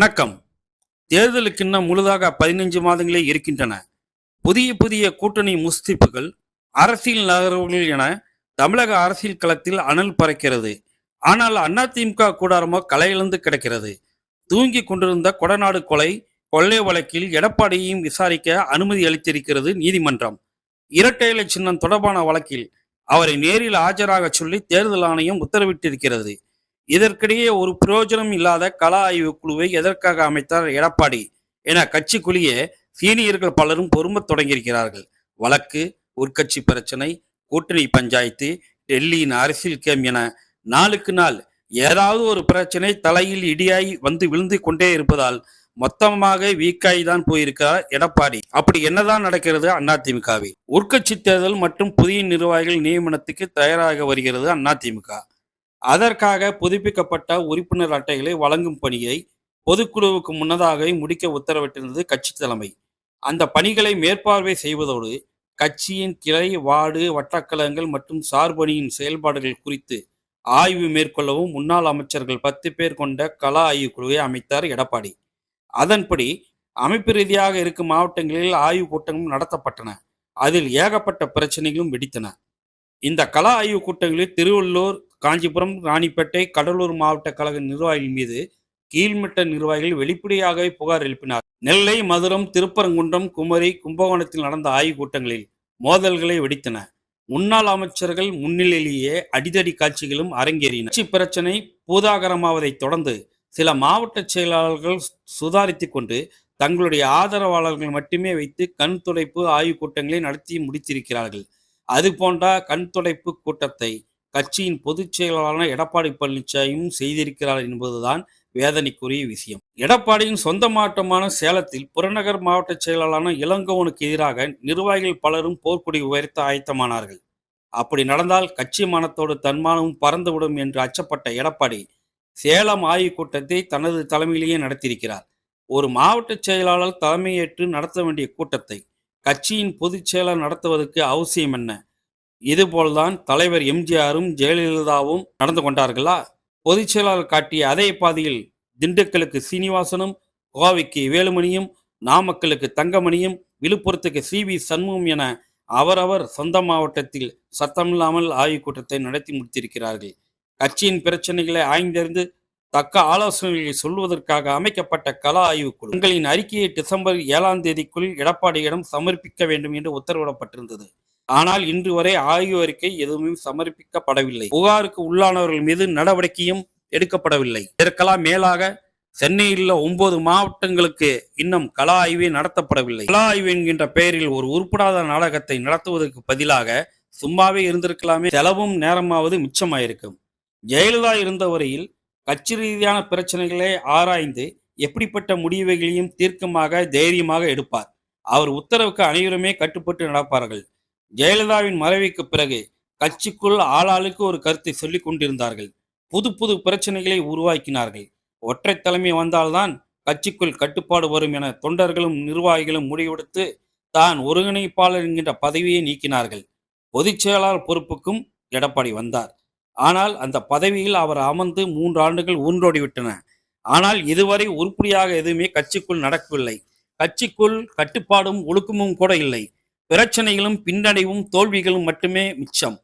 வணக்கம். தேர்தலுக்கு இன்னும் முழுதாக பதினைஞ்சு மாதங்களே இருக்கின்றன. புதிய புதிய கூட்டணி முஸ்திப்புகள் அரசியல் நகர்வுகள் என தமிழக அரசியல் களத்தில் அனல் பறக்கிறது. ஆனால் அதிமுக கூடாரமோ கலையிழந்து கிடக்கிறது. தூங்கி கொண்டிருந்த கொடநாடு கொலை கொள்ளை வழக்கில் எடப்பாடியையும் விசாரிக்க அனுமதி அளித்திருக்கிறது நீதிமன்றம். இரட்டை இலை சின்னம் தொடர்பான வழக்கில் அவரை நேரில் ஆஜராக சொல்லி தேர்தல் ஆணையம் உத்தரவிட்டிருக்கிறது. இதற்கிடையே ஒரு பிரயோஜனம் இல்லாத கலா ஆய்வு குழுவை எதற்காக அமைத்தார் எடப்பாடி? என கட்சிக்குள்ளேயே சீனியர்கள் பலரும் பொறுமத் தொடங்கியிருக்கிறார்கள். வழக்கு உட்கட்சி பிரச்சனை கூட்டணி பஞ்சாயத்து டெல்லியின் அரசியல் கேம் என நாளுக்கு நாள் ஏதாவது ஒரு பிரச்சனை தலையில் இடியாய் வந்து விழுந்து கொண்டே இருப்பதால் மொத்தமாக வீக்காய் தான் போயிருக்கிறார் எடப்பாடி. அப்படி என்னதான் நடக்கிறது அதிமுகவில் உட்கட்சி தேர்தல் மற்றும் புதிய நிர்வாகிகள் நியமனத்துக்கு தயாராக வருகிறது அதிமுக அதற்காக புதுப்பிக்கப்பட்ட உறுப்பினர் அட்டைகளை வழங்கும் பணியை பொதுக்குழுவுக்கு முன்னதாக முடிக்க உத்தரவிட்டிருந்தது கட்சி தலைமை. அந்த பணிகளை மேற்பார்வை செய்வதோடு கட்சியின் கிளை வார்டு வட்டக்கலங்கள் மற்றும் சார்பணியின் செயல்பாடுகள் குறித்து ஆய்வு மேற்கொள்ளவும் முன்னாள் அமைச்சர்கள் பத்து பேர் கொண்ட கலா ஆய்வுக் குழுவை அமைத்தார் எடப்பாடி. அதன்படி அமைப்பு ரீதியாக இருக்கும் மாவட்டங்களில் ஆய்வுக் கூட்டங்களும் நடத்தப்பட்டன. அதில் ஏகப்பட்ட பிரச்சனைகளும் வெடித்தன. இந்த கலா ஆய்வுக் கூட்டங்களில் திருவள்ளூர் காஞ்சிபுரம் ராணிப்பேட்டை கடலூர் மாவட்ட கழக நிர்வாகிகள் மீது கீழ்மட்ட நிர்வாகிகள் வெளிப்படையாகவே புகார் எழுப்பினார். நெல்லை மதுரம் திருப்பரங்குன்றம் குமரி கும்பகோணத்தில் நடந்த ஆய்வுக் கூட்டங்களில் மோதல்களை வெடித்தன. முன்னாள் அமைச்சர்கள் முன்னிலையிலேயே அடிதடி காட்சிகளும் அரங்கேறின. கட்சி பிரச்சனை பூதாகரமாவதைத் தொடர்ந்து சில மாவட்ட செயலாளர்கள் சுதாரித்துக் கொண்டு தங்களுடைய ஆதரவாளர்கள் மட்டுமே வைத்து கண் துடைப்பு ஆய்வுக் கூட்டங்களை நடத்தி முடித்திருக்கிறார்கள். அது போன்ற கண் துடைப்பு கூட்டத்தை கட்சியின் பொதுச் செயலாளரான எடப்பாடி பழனிசாமியும் செய்திருக்கிறார் என்பதுதான் வேதனைக்குரிய விஷயம். எடப்பாடியின் சொந்த மாவட்டமான சேலத்தில் புறநகர் மாவட்ட செயலாளரான இளங்கோவனுக்கு எதிராக நிர்வாகிகள் பலரும் போர்க்கொடி உயர்த்த ஆயத்தமானார்கள். அப்படி நடந்தால் கட்சி மனத்தோடு தன்மானமும் பறந்துவிடும் என்று அச்சப்பட்ட எடப்பாடி சேலம் ஆய்வுக் கூட்டத்தை தனது தலைமையிலேயே நடத்தியிருக்கிறார். ஒரு மாவட்ட செயலாளர் தலைமையேற்று நடத்த வேண்டிய கூட்டத்தை கட்சியின் பொதுச் செயலர் நடத்துவதற்கு அவசியம் என்ன இதுபோல்தான் தலைவர் எம்ஜிஆரும் ஜெயலலிதாவும் நடந்து கொண்டார்களா? பொதுச் செயலாளர் காட்டிய அதே பாதையில் திண்டுக்கலுக்கு சீனிவாசனும் கோவைக்கு வேலுமணியும் நாமக்கலுக்கு தங்கமணியும் விழுப்புரத்துக்கு சி வி சண்முகம் என அவரவர் சொந்த மாவட்டத்தில் சத்தமில்லாமல் ஆய்வுக் கூட்டத்தை நடத்தி முடித்திருக்கிறார்கள். கட்சியின் பிரச்சனைகளை ஆய்ந்தறிந்து தக்க ஆலோசனைகளை சொல்வதற்காக அமைக்கப்பட்ட கலா ஆய்வுக்குழு உங்களின் அறிக்கையை டிசம்பர் ஏழாம் தேதிக்குள் எடப்பாடியிடம் சமர்ப்பிக்க வேண்டும் என்று உத்தரவிடப்பட்டிருந்தது. ஆனால் இன்று வரை ஆய்வு அறிக்கை எதுவும் சமர்ப்பிக்கப்படவில்லை. புகாருக்கு உள்ளானவர்கள் மீது நடவடிக்கையும் எடுக்கப்படவில்லை. இதற்கெல்லாம் மேலாக சென்னையில் உள்ள ஒன்பது மாவட்டங்களுக்கு இன்னும் கலா ஆய்வே நடத்தப்படவில்லை. கலா ஆய்வு என்கின்ற பெயரில் ஒரு உருப்படாத நாடகத்தை நடத்துவதற்கு பதிலாக சும்மாவே இருந்திருக்கலாமே. செலவும் நேரமாவது மிச்சமாயிருக்கும். ஜெயலலிதா இருந்த வரையில் கட்சி ரீதியான பிரச்சனைகளை ஆராய்ந்து எப்படிப்பட்ட முடிவுகளையும் தீர்க்கமாக தைரியமாக எடுப்பார். அவர் உத்தரவுக்கு அனைவருமே கட்டுப்பட்டு நடப்பார்கள். ஜெயலலிதாவின் மறைவுக்கு பிறகு கட்சிக்குள் ஆளாளுக்கு ஒரு கருத்தை சொல்லிக் கொண்டிருந்தார்கள். புது புது பிரச்சனைகளை உருவாக்கினார்கள். ஒற்றை தலைமை வந்தால்தான் கட்சிக்குள் கட்டுப்பாடு வரும் என தொண்டர்களும் நிர்வாகிகளும் முடிவெடுத்து தான் ஒருங்கிணைப்பாளர் என்கின்ற பதவியை நீக்கினார்கள். பொதுச் செயலாளர் பொறுப்புக்கும் எடப்பாடி வந்தார். ஆனால் அந்த பதவியில் அவர் அமர்ந்து மூன்று ஆண்டுகள் ஊன்றோடிவிட்டன. ஆனால் இதுவரை உருப்படியாக எதுவுமே கட்சிக்குள் நடக்கவில்லை. கட்சிக்குள் கட்டுப்பாடும் ஒழுக்கமும் கூட இல்லை. பிரச்சனைகளும் பின்னடைவும் தோல்விகளும் மட்டுமே மிச்சம்.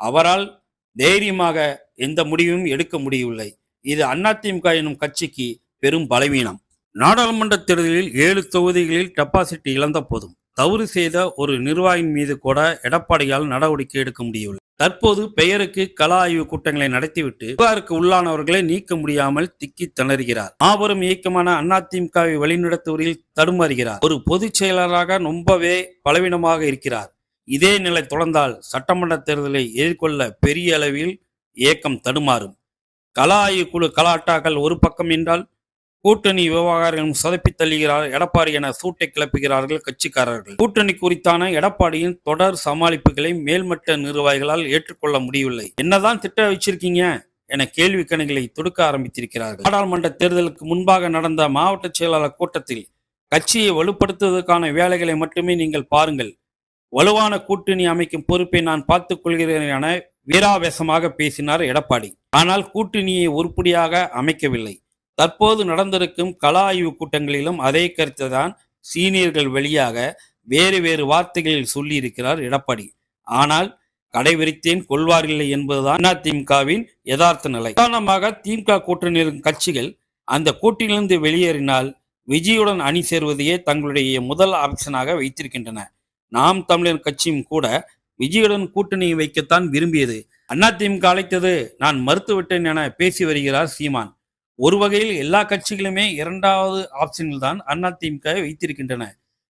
அவரால் தைரியமாக எந்த முடிவும் எடுக்க முடியவில்லை. இது அதிமுக எனும் கட்சிக்கு பெரும் பலவீனம். நாடாளுமன்ற தேர்தலில் ஏழு தொகுதிகளில் டெபாசிட் இழந்த போதும் தவறு செய்த ஒரு நிர்வாகியின் மீது கூட எடப்பாடியால் நடவடிக்கை எடுக்க முடியவில்லை. தற்போது பெயருக்கு கலா ஆய்வு கூட்டங்களை நடத்திவிட்டு புகாருக்கு உள்ளானவர்களை நீக்க முடியாமல் திக்கி திணறுகிறார் மாபெரும் இயக்கமான அதிமுகவை வழிநடத்துவதில் தடுமாறுகிறார். ஒரு பொதுச் செயலராக ரொம்பவே பலவீனமாக இருக்கிறார். இதே நிலை தொடர்ந்தால் சட்டமன்ற தேர்தலை எதிர்கொள்ள பெரிய அளவில் இயக்கம் தடுமாறும். கலா ஆய்வு குழு கலாட்டாக்கள் ஒரு பக்கம் என்றால் கூட்டணி விவகாரங்களும் சொதப்பி தள்ளுகிறார் எடப்பாடி என சூட்டை கிளப்புகிறார்கள் கட்சிக்காரர்கள். கூட்டணி குறித்தான எடப்பாடியின் தொடர் சமாளிப்புகளை மேல்மட்ட நிர்வாகிகளால் ஏற்றுக்கொள்ள முடியவில்லை. என்னதான் திட்ட வச்சிருக்கீங்க என கேள்வி கணைகளை தொடுக்க ஆரம்பித்திருக்கிறார்கள். நாடாளுமன்ற தேர்தலுக்கு முன்பாக நடந்த மாவட்ட செயலாளர் கூட்டத்தில் கட்சியை வலுப்படுத்துவதற்கான வேலைகளை மட்டுமே நீங்கள் பாருங்கள். வலுவான கூட்டணி அமைக்கும் பொறுப்பை நான் பார்த்துக் கொள்கிறேன் என வீராவேசமாக பேசினார் எடப்பாடி. ஆனால் கூட்டணியை உருப்படியாக அமைக்கவில்லை. தற்போது நடந்திருக்கும் கள ஆய்வு கூட்டங்களிலும் அதே கருத்தை தான் சீனியர்கள் வழியாக வேறு வேறு வார்த்தைகளில் சொல்லியிருக்கிறார் எடப்பாடி. ஆனால் கடைவிரித்தேன் கொள்வாரில்லை என்பதுதான் அதிமுகவின் யதார்த்த நிலை. காரணமாக திமுக கூட்டணி கட்சிகள் அந்த கூட்டிலிருந்து வெளியேறினால் விஜயுடன் அணி சேர்வதையே தங்களுடைய முதல் ஆப்ஷனாக வைத்திருக்கின்றன. நாம் தமிழர் கட்சியும் கூட விஜயுடன் கூட்டணி வைக்கத்தான் விரும்பியது. அதிமுக அழைத்தது நான் மறுத்துவிட்டேன் என பேசி வருகிறார் சீமான். ஒரு வகையில் எல்லா கட்சிகளுமே இரண்டாவது ஆப்ஷனில் தான் அதிமுக வைத்திருக்கின்றன.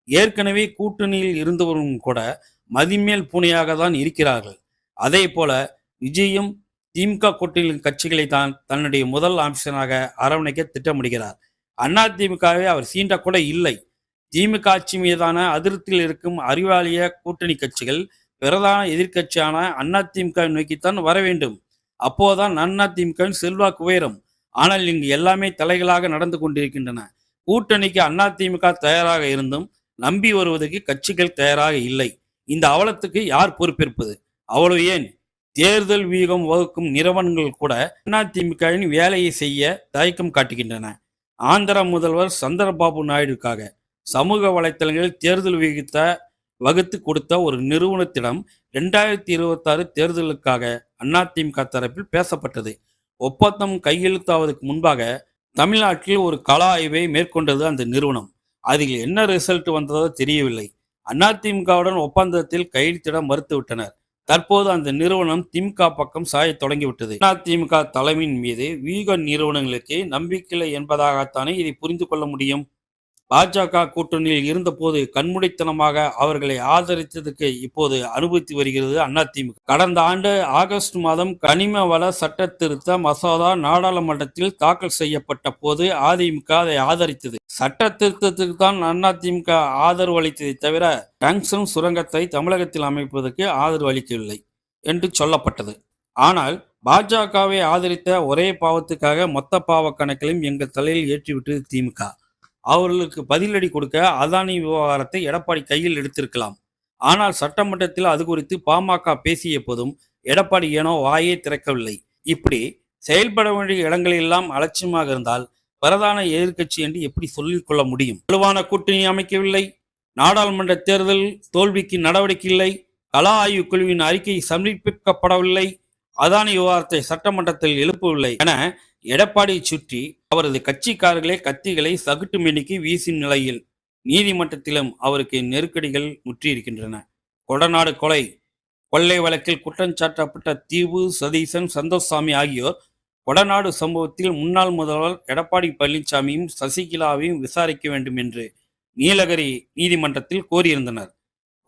ஏற்கனவே கூட்டணியில் இருந்தவரும் கூட மதிமேல் பூனையாக தான் இருக்கிறார்கள். அதே போல விஜயும் திமுக கூட்டணியின் கட்சிகளை தான் தன்னுடைய முதல் ஆப்ஷனாக அரவணைக்க திட்டமிடுகிறார். அதிமுகவை அவர் சீண்ட கூட இல்லை. திமுக ஆட்சி மீதான அதிருப்தியில் இருக்கும் அறிவாளிய கூட்டணி கட்சிகள் பிரதான எதிர்க்கட்சியான அதிமுக நோக்கித்தான் வர வேண்டும். அப்போதான் அதிமுகவின் செல்வாக்கு உயரும். ஆனால் இங்கு எல்லாமே தலைகளாக நடந்து கொண்டிருக்கின்றன. கூட்டணிக்கு அதிமுக தயாராக இருந்தும் நம்பி வருவதற்கு கட்சிகள் தயாராக இல்லை. இந்த அவலத்துக்கு யார் பொறுப்பேற்பது? அவ்வளவு ஏன்? தேர்தல் வியூகம் வகுக்கும் நிறுவனங்கள் கூட அதிமுகவின் வேலையை செய்ய தயக்கம் காட்டுகின்றன. ஆந்திர முதல்வர் சந்திரபாபு நாயுடுக்காக சமூக வலைத்தளங்களில் தேர்தல் விகித்த வகுத்து கொடுத்த ஒரு நிறுவனத்திடம் ரெண்டாயிரத்தி இருபத்தாறு தேர்தலுக்காக அதிமுக தரப்பில் பேசப்பட்டது. ஒப்பந்தம் கையெழுத்தாவதற்கு முன்பாக தமிழ்நாட்டில் ஒரு கள ஆய்வை மேற்கொண்டது அந்த நிறுவனம். அதில் என்ன ரிசல்ட் வந்ததோ தெரியவில்லை. அதிமுகவுடன் ஒப்பந்தத்தில் கையெழுத்திட மறுத்துவிட்டனர். தற்போது அந்த நிறுவனம் திமுக பக்கம் சாயத் தொடங்கிவிட்டது. அதிமுக தலைமையின் மீது வீக நிறுவனங்களுக்கு நம்பிக்கையில்லை என்பதாகத்தானே இதை புரிந்து கொள்ள முடியும்? பாஜக கூட்டணியில் இருந்தபோது கண்முடித்தனமாக அவர்களை ஆதரித்ததுக்கு இப்போது அனுபவித்து வருகிறது அதிமுக. கடந்த ஆண்டு ஆகஸ்ட் மாதம் கனிம வள சட்ட திருத்த மசோதா நாடாளுமன்றத்தில் தாக்கல் செய்யப்பட்ட போது அதிமுக அதை ஆதரித்தது. சட்ட திருத்தத்துக்கு தான் அதிமுக ஆதரவு அளித்ததை தவிர டங்ஷன் சுரங்கத்தை தமிழகத்தில் அமைப்பதற்கு ஆதரவு அளிக்கவில்லை என்று சொல்லப்பட்டது. ஆனால் பாஜகவை ஆதரித்த ஒரே பாவத்துக்காக மொத்த பாவ கணக்கிலும் எங்கள் தலையில் ஏற்றிவிட்டது திமுக. அவர்களுக்கு பதிலடி கொடுக்க அதானி விவகாரத்தை எடப்பாடி கையில் எடுத்திருக்கலாம். ஆனால் சட்டமன்றத்தில் அது குறித்து பாமக பேசிய போதும் எடப்பாடி ஏனோ வாயே திறக்கவில்லை. இப்படி செயல்பட வேண்டிய இடங்களெல்லாம் அலட்சியமாக இருந்தால் பிரதான எதிர்க்கட்சி என்று எப்படி சொல்லிக் கொள்ள முடியும்? வலுவான கூட்டணி அமைக்கவில்லை. நாடாளுமன்ற தேர்தல் தோல்விக்கு நடவடிக்கை இல்லை. கலா ஆய்வு குழுவின் அறிக்கை சமர்ப்பிக்கப்படவில்லை. அதானி விவகாரத்தை சட்டமன்றத்தில் எழுப்பவில்லை என எடப்பாடியை சுற்றி அவரது கட்சிக்காரர்களே கத்திகளை சகுட்டு மெனிக்கு வீசும் நிலையில் நீதிமன்றத்திலும் அவருக்கு நெருக்கடிகள் முற்றியிருக்கின்றன. கொடநாடு கொலை கொள்ளை வழக்கில் குற்றஞ்சாட்டப்பட்ட தீவு சதீசன் சந்தோஷ்சாமி ஆகியோர் கொடநாடு சம்பவத்தில் முன்னாள் முதல்வர் எடப்பாடி பழனிசாமியும் சசிகலாவையும் விசாரிக்க வேண்டும் என்று நீலகிரி நீதிமன்றத்தில் கோரியிருந்தனர்.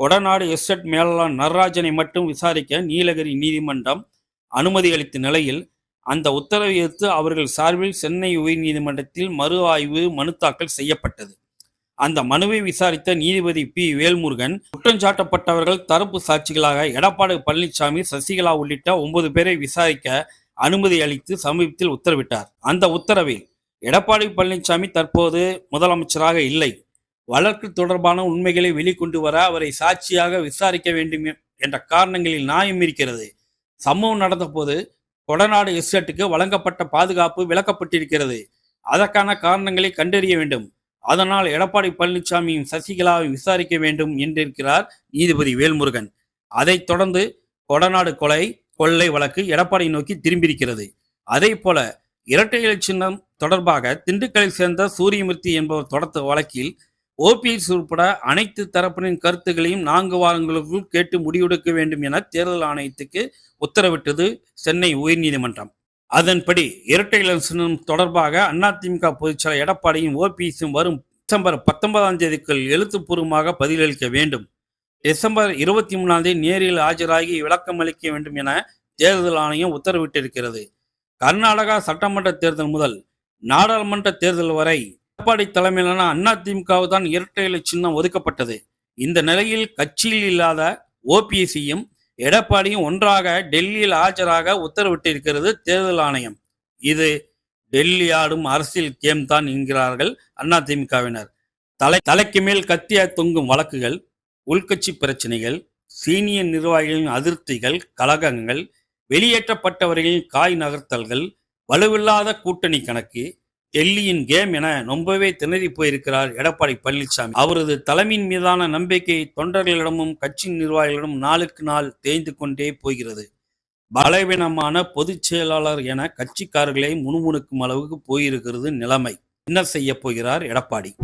கொடநாடு எஸ்டேட் மேலாளர் நடராஜனை மட்டும் விசாரிக்க நீலகிரி நீதிமன்றம் அனுமதி அளித்த நிலையில் அந்த உத்தரவை எதிர்த்து அவர்கள் சார்பில் சென்னை உயர்நீதிமன்றத்தில் மறு ஆய்வு மனு தாக்கல் செய்யப்பட்டது. அந்த மனுவை விசாரித்த நீதிபதி பி. வேல்முருகன் குற்றஞ்சாட்டப்பட்டவர்கள் தரப்பு சாட்சிகளாக எடப்பாடி பழனிசாமி சசிகலா உள்ளிட்ட ஒன்பது பேரை விசாரிக்க அனுமதி அளித்து சமீபத்தில் உத்தரவிட்டார். அந்த உத்தரவில் எடப்பாடி பழனிசாமி தற்போது முதலமைச்சராக இல்லை. வழக்கு தொடர்பான உண்மைகளை வெளிக்கொண்டு வர அவரை சாட்சியாக விசாரிக்க வேண்டும் என்ற காரணங்களில் நியாயம் இருக்கிறது. சம்பவம் நடந்தபோது கொடநாடு எஸ்டேட்டுக்கு வழங்கப்பட்ட பாதுகாப்பு விளக்கப்பட்டிருக்கிறது. அதற்கான காரணங்களை கண்டறிய வேண்டும். அதனால் எடப்பாடி பழனிசாமியும் சசிகலாவை விசாரிக்க வேண்டும் என்றிருக்கிறார் நீதிபதி வேல்முருகன். அதைத் தொடர்ந்து கொடநாடு கொலை கொள்ளை வழக்கு எடப்பாடி நோக்கி திரும்பியிருக்கிறது. அதே போல இரட்டை இலை சின்னம் தொடர்பாக திண்டுக்கலை சேர்ந்த சூரியமூர்த்தி என்பவர் தொடர்த்த வழக்கில் ஓபிஎஸ் உட்பட அனைத்து தரப்பினரின் கருத்துக்களையும் நான்கு வாரங்களுக்குள் கேட்டு முடிவெடுக்க வேண்டும் என தேர்தல் ஆணையத்துக்கு உத்தரவிட்டது சென்னை உயர்நீதிமன்றம். அதன்படி இரட்டை இலை தொடர்பாக அதிமுக பொதுச்செயலர் எடப்பாடியும் ஓபிஎஸும் வரும் டிசம்பர் பத்தொன்பதாம் தேதிக்குள் எழுத்துப்பூர்வமாக பதிலளிக்க வேண்டும். டிசம்பர் இருபத்தி மூணாம் தேதி நேரில் ஆஜராகி விளக்கம் அளிக்க வேண்டும் என தேர்தல் ஆணையம் உத்தரவிட்டிருக்கிறது. கர்நாடகா சட்டமன்ற தேர்தல் முதல் நாடாளுமன்ற தேர்தல் வரை எடப்பாடி தலைமையிலான அண்ணா திமுகவு தான் இரட்டை இலை சின்னம் ஒதுக்கப்பட்டது. இந்த நிலையில் கட்சியில் இல்லாத ஓபிஎஸ்சியும் எடப்பாடியும் ஒன்றாக டெல்லியில் ஆஜராக உத்தரவிட்டிருக்கிறது தேர்தல் ஆணையம். இது டெல்லி ஆடும் அரசியல் கேம் தான் என்கிறார்கள் அதிமுகவினர் தலை தலைக்கு மேல் கத்திய தொங்கும் வழக்குகள் உள்கட்சி பிரச்சனைகள் சீனியர் நிர்வாகிகளின் அதிருப்திகள் கலகங்கள் வெளியேற்றப்பட்டவர்களின் காய் நகர்த்தல்கள் வலுவில்லாத கூட்டணி கணக்கு டெல்லியின் கேம் என ரொம்பவே திணறி போயிருக்கிறார் எடப்பாடி பழனிசாமி அவரது தலைமையின் மீதான நம்பிக்கை தொண்டர்களிடமும் கட்சி நிர்வாகிகளிடம் நாளுக்கு நாள் தேய்ந்து கொண்டே போகிறது. பலவீனமான பொதுச் செயலாளர் என கட்சிக்காரர்களை முணுமுணுக்கும் அளவுக்கு போயிருக்கிறது நிலைமை. என்ன செய்ய போகிறார் எடப்பாடி?